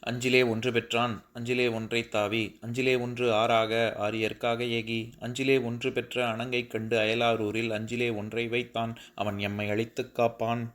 அஞ்சிலே ஒன்று பெற்றான் அஞ்சிலே ஒன்றை தாவி அஞ்சிலே ஒன்று ஆறாக ஆரியற்காக ஏகி அஞ்சிலே ஒன்று பெற்ற அணங்கை கண்டு அயலாரூரில் அஞ்சிலே ஒன்றை வைத்தான் அவன் எம்மை அழித்துக் காப்பான்.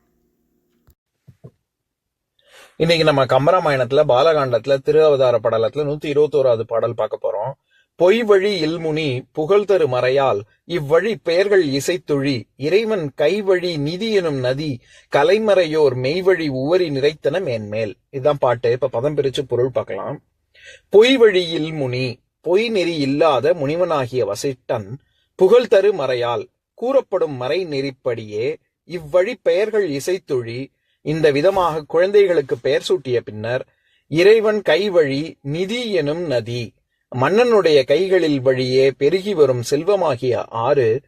இன்னைக்கு நம்ம கம்பராமாயணத்துல பாலகாண்டத்துல திரு அவதார படலத்துல நூத்தி இருபத்தோராவது பாடல் பார்க்க போறோம். பொய் வழி இல்முனி புகழ்தரு மறையால் இவ்வழி பெயர்கள் இசைத்துழி இறைவன் கைவழி நிதி எனும் நதி கலைமறையோர் மெய்வழி உவரி நிறைத்தன மேன்மேல் இதுதான் பாட்டு. இப்ப பதம் பிரிச்சு பொருள் பார்க்கலாம். பொய் வழி இல்முனி பொய் நெறி இல்லாத முனிவனாகிய வசிட்டன் புகழ்தரு மறையால் கூறப்படும் மறை நெறிப்படியே இவ்வழி பெயர்கள் இசைத்துழி இந்த விதமாக குழந்தைகளுக்கு பெயர் சூட்டிய பின்னர் இறைவன் கைவழி நிதி எனும் நதி மன்னனுடைய கைகளில் வழியே பெருகி வரும் செல்வமாகிய ஆறு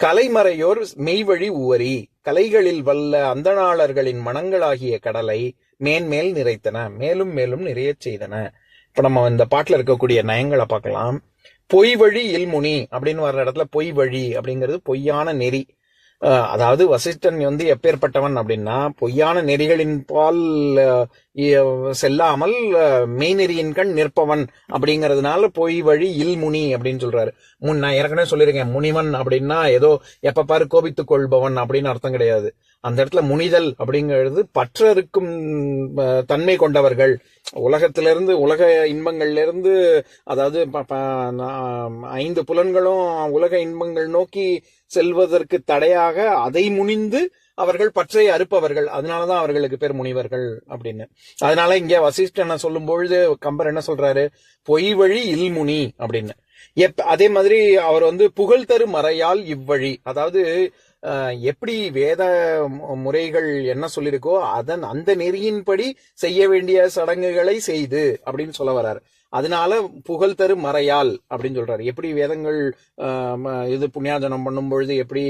கலைமறையோர் மெய்வழி உவரி கலைகளில் வல்ல அந்தணாளர்களின் மனங்களாகிய கடலை மேன்மேல் நிறைத்தன மேலும் மேலும் நிறையச் செய்தன. இப்ப நம்ம இந்த பாட்டுல இருக்கக்கூடிய நயங்களை பார்க்கலாம். பொய் வழி இல்முனி அப்படின்னு வர்ற இடத்துல பொய் வழி அப்படிங்கிறது பொய்யான நெறி. அதாவது வசிஷ்டன் வந்து எப்பேற்பட்டவன் அப்படின்னா பொய்யான நெறிகளின் பால் செல்லாமல் மெய்நெறியின் கண் நிற்பவன் அப்படிங்கிறதுனால பொய் வழி இல்முனி அப்படின்னு சொல்றாரு. முன் நான் ஏற்கனவே சொல்லியிருக்கேன் முனிவன் அப்படின்னா ஏதோ எப்ப பாரு கோபித்துக் கொள்பவன் அப்படின்னு அர்த்தம் கிடையாது. அந்த இடத்துல முனிதல் அப்படிங்கிறது பற்றருக்கும் தன்மை கொண்டவர்கள். உலகத்திலிருந்து உலக இன்பங்கள்லேருந்து அதாவது ஐந்து புலன்களும் உலக இன்பங்கள் நோக்கி செல்வதற்கு தடையாக அதை முனிந்து அவர்கள் பற்றை அறுப்பவர்கள். அதனாலதான் அவர்களுக்கு பேர் முனிவர்கள் அப்படின்னு. அதனால இங்க வசிஷ்டனை சொல்லும் பொழுது கம்பர் என்ன சொல்றாரு? பொய் வழி இல்முனி அப்படின்னு. எப் அதே மாதிரி அவர் வந்து புகழ் தரு மறையால் இவ்வழி. அதாவது எப்படி வேத முறைகள் என்ன சொல்லியிருக்கோ அதன் அந்த நெறியின்படி செய்ய வேண்டிய சடங்குகளை செய்து அப்படின்னு சொல்ல வர்றாரு. அதனால புகழ் தரு மறையால் அப்படின்னு சொல்றாரு. எப்படி வேதங்கள் இது புண்ணியாஜனம் பண்ணும் பொழுது எப்படி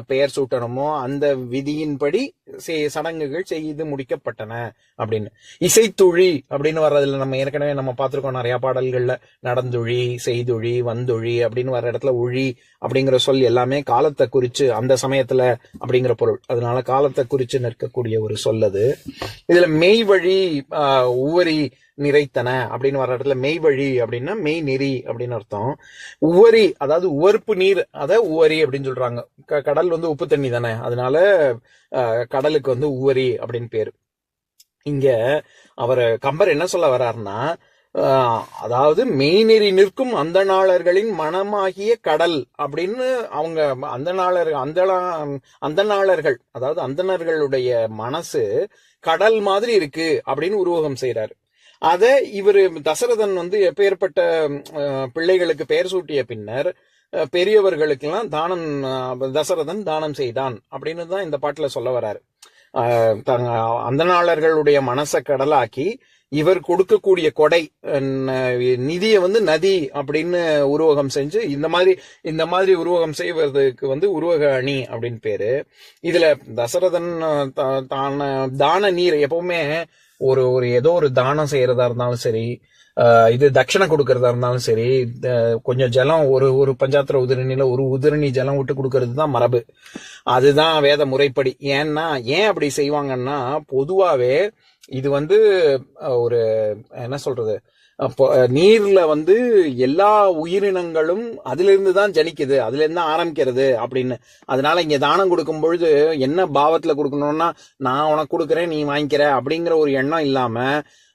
பெயர் சூட்டணுமோ அந்த விதியின்படி செய்- சடங்குகள் செய்து முடிக்கப்பட்டன அப்படின்னு. இசைத்துழி அப்படின்னு வர்றதுல நம்ம ஏற்கனவே நம்ம பார்த்துருக்கோம் நிறைய பாடல்கள்ல நடந்துழி செய்துழி வந்துழி அப்படின்னு வர்ற இடத்துல உழி அப்படிங்கிற சொல் எல்லாமே காலத்தை குறிச்சு அந்த சமயத்துல அப்படிங்கிற பொருள். அதனால காலத்தை குறிச்சு நிற்கக்கூடிய ஒரு சொல் அது. இதுல மெய் வழி ஆஹ், உவரி நிறைத்தன அப்படின்னு வர்ற இடத்துல மெய் வழி அப்படின்னா மெய் நெறி அப்படின்னு அர்த்தம். உவரி அதாவது உவர்ப்பு நீர் அத உவரி அப்படின்னு சொல்றாங்க. கடல் கடல் வந்து உப்பு தண்ணி தானே? அதனால ஆஹ், கடலுக்கு வந்து உவரி அப்படின்னு பேரு. இங்க அவர் கம்பர் என்ன சொல்ல வர்றாருன்னா ஆஹ், அதாவது மெய்நெறி நிற்கும் அந்தநாளர்களின் மனமாகிய கடல் அப்படின்னு அவங்க அந்தநாளர் அந்த அந்தநாளர்கள் அதாவது அந்தணர்களுடைய மனசு கடல் மாதிரி இருக்கு அப்படின்னு உருவகம் செய்யறாரு அதை இவர் தசரதன் வந்து எப்பேற்பட்ட பிள்ளைகளுக்கு பெயர் சூட்டிய பின்னர் பெரியவர்களுக்கெல்லாம் தானம் தசரதன் தானம் செய்தான் அப்படின்னு தான் இந்த பாட்டில் சொல்ல வராரு. ஆஹ் தங்க மனசை கடலாக்கி இவர் கொடுக்கக்கூடிய கொடை நிதியை வந்து நதி அப்படின்னு உருவகம் செஞ்சு இந்த மாதிரி இந்த மாதிரி உருவகம் செய்வதற்கு வந்து உருவக அணி அப்படின்னு பேரு. இதுல தசரதன் தா- தான தான நீர் எப்பவுமே ஒரு ஒரு ஏதோ ஒரு தானம் செய்யறதா இருந்தாலும் சரி இது தட்சணை கொடுக்கறதா இருந்தாலும் சரி கொஞ்சம் ஜலம் ஒரு ஒரு பஞ்சாத்திர உதிரணியில ஒரு உதிரணி ஜலம் விட்டு கொடுக்கறது தான் மரபு. அதுதான் வேத முறைப்படி. ஏன்னா ஏன் அப்படி செய்வாங்கன்னா பொதுவாகவே இது வந்து ஒரு என்ன சொல்றது அப்போ நீர்ல வந்து எல்லா உயிரினங்களும் அதிலிருந்து தான் ஜனிக்குது அதுல இருந்து தான் ஆரம்பிக்கிறது அப்படின்னு. அதனால இங்க தானம் கொடுக்கும் பொழுது என்ன பாவத்துல கொடுக்கணும்னா நான் உனக்கு கொடுக்குறேன் நீ வாங்கிக்கிற அப்படிங்கிற ஒரு எண்ணம் இல்லாம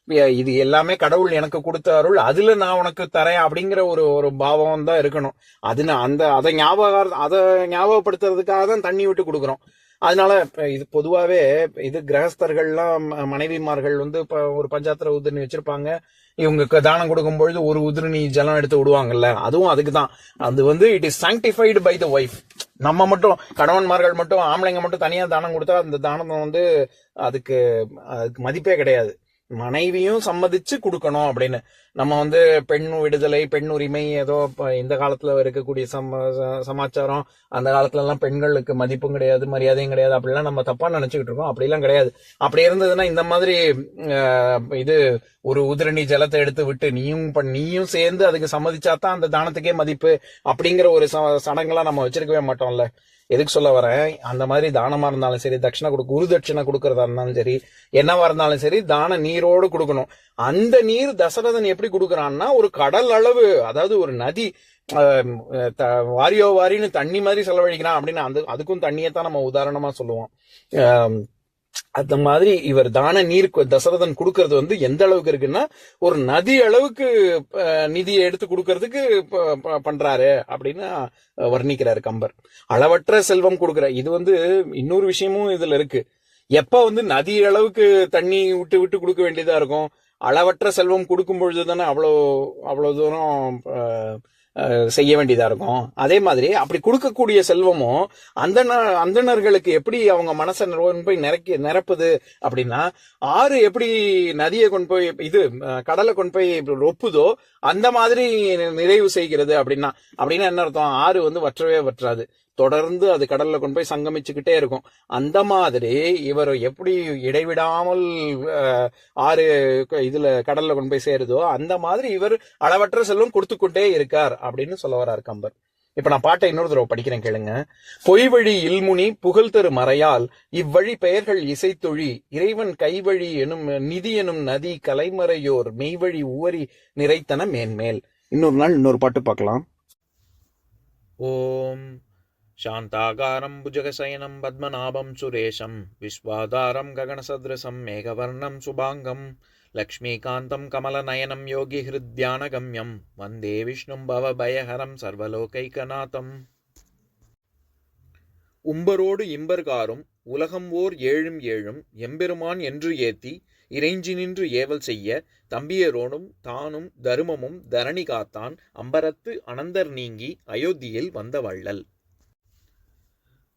இது எல்லாமே கடவுள் எனக்கு கொடுத்த அருள். அதுல நான் உனக்கு தரேன் அப்படிங்கிற ஒரு ஒரு பாவம் தான் இருக்கணும். அது அந்த அதை ஞாபகம் அதை ஞாபகப்படுத்துறதுக்காக தான் தண்ணி விட்டு கொடுக்குறோம். அதனால இது பொதுவாகவே இது கிரகஸ்தர்கள்லாம் ம- மனைவிமார்கள் வந்து இப்போ ஒரு பஞ்சாத்திர உதிரணி வச்சிருப்பாங்க. இவங்க தானம் கொடுக்கும் பொழுது ஒரு உதிரணி ஜலம் எடுத்து விடுவாங்கல்ல அதுவும் அதுக்கு தான் அது வந்து it is sanctified by the wife நம்ம மட்டும் கணவன்மார்கள் மட்டும் ஆம்பளைங்க மட்டும் தனியாக தானம் கொடுத்தா அந்த தானம் வந்து அதுக்கு அதுக்கு மதிப்பே கிடையாது. மனைவியும் சம்மதிச்சு கொடுக்கணும் அப்படின்னு. நம்ம வந்து பெண் விடுதலை பெண் உரிமை ஏதோ இந்த காலத்துல இருக்கக்கூடிய சம சமாச்சாரம் அந்த காலத்துல எல்லாம் பெண்களுக்கு மதிப்பும் கிடையாது மரியாதையும் கிடையாது அப்படிலாம் நம்ம தப்பா நினைச்சுக்கிட்டு இருக்கோம். அப்படிலாம் கிடையாது. அப்படி இருந்ததுன்னா இந்த மாதிரி இது ஒரு உதிரணி ஜலத்தை எடுத்து விட்டு நீயும் பண்- நீயும் சேர்ந்து அதுக்கு சம்மதிச்சா தான் அந்த தானத்துக்கே மதிப்பு அப்படிங்கிற ஒரு ச- சடங்கெல்லாம் நம்ம வச்சிருக்கவே மாட்டோம்ல. எதுக்கு சொல்ல வரேன்? அந்த மாதிரி தானமா இருந்தாலும் சரி தட்சிணை கொடு குரு தட்சிணை கொடுக்கறதா இருந்தாலும் சரி என்னவா இருந்தாலும் சரி தான நீரோடு கொடுக்கணும். அந்த நீர் தசரதன் எப்படி கொடுக்கறான்னா ஒரு கடல் அளவு அதாவது ஒரு நதி வாரியோ வாரின்னு தண்ணி மாதிரி செலவழிக்கிறான் அப்படின்னு அந்த அதுக்கும் தண்ணியை தான் நம்ம உதாரணமா சொல்லுவோம். அந்த மாதிரி இவர் தான நீர் தசரதன் கொடுக்கறது வந்து எந்த அளவுக்கு இருக்குன்னா ஒரு நதி அளவுக்கு நிதியை எடுத்து கொடுக்கறதுக்கு பண்றாரு அப்படின்னு வர்ணிக்கிறாரு வர்ணிக்கிறார் கம்பர். அளவற்ற செல்வம் கொடுக்கிற இது வந்து இன்னொரு விஷயமும் இதுல இருக்கு. எப்ப வந்து நதி அளவுக்கு தண்ணி விட்டு விட்டு கொடுக்க வேண்டியதா இருக்கும்? அளவற்ற செல்வம் கொடுக்கும் பொழுது தானே அவ்வளோ அவ்வளோ தூரம் செய்ய வேண்டியதா இருக்கும். அதே மாதிரி அப்படி கொடுக்கக்கூடிய செல்வமும் அந்த அந்தணர்களுக்கு எப்படி அவங்க மனசை கொண்டு போய் நிரக்கி நிரப்புது அப்படின்னா ஆறு எப்படி நதியை கொண்டு போய் இது கடலை கொண்டு போய் ரொப்புதோ அந்த மாதிரி நிறைவு செய்கிறது அப்படின்னா அப்படின்னா என்ன அர்த்தம்? ஆறு வந்து வற்றவே வற்றாது. தொடர்ந்து அது கடல்ல கொண்டு போய் சங்கமிச்சுக்கிட்டே இருக்கும். அந்த மாதிரி இவர் எப்படி இடைவிடாமல் ஆறு இதுல கடல்ல கொண்டு போய் சேருதோ அந்த மாதிரி இவர் அளவற்ற செல்வம் கொடுத்துக்கொண்டே இருக்கார் அப்படின்னு சொல்ல வரார் கம்பர். இப்ப நான் பாட்டை இன்னொரு தடவை படிக்கிறேன் கேளுங்க. பொய்வழி இல்முனி புகழ் தரு மறையால் இவ்வழி பெயர்கள் இசைத்தொழி இறைவன் கைவழி எனும் நிதி எனும் நதி கலைமறையோர் மெய்வழி உவரி நிறைத்தன மேன்மேல். இன்னொரு நாள் இன்னொரு பாட்டு பார்க்கலாம். ஓம் शान्ताकारं भुजगशयनं पद्मनाभं सुरेशं विश्वाधारं गगनसदृशं मेघवर्णं शुभाङ्गं लक्ष्मीकान्तं कमलनयनं योगिहृद्यानगम्यं वन्दे विष्णुं भवभयहरं सर्वलोकैकनाथम् உம்பரோடு இம்பர்காரும் உலகம் ஓர் ஏழும் ஏழும் எம்பெருமான் என்று ஏத்தி இறைஞ்சி நின்று ஏவல் செய்ய தம்பியரோடும் தானும் தருமமும் தரணி காத்தான் அம்பரத்து அனந்தர் நீங்கி அயோத்தியில் வந்த வள்ளல்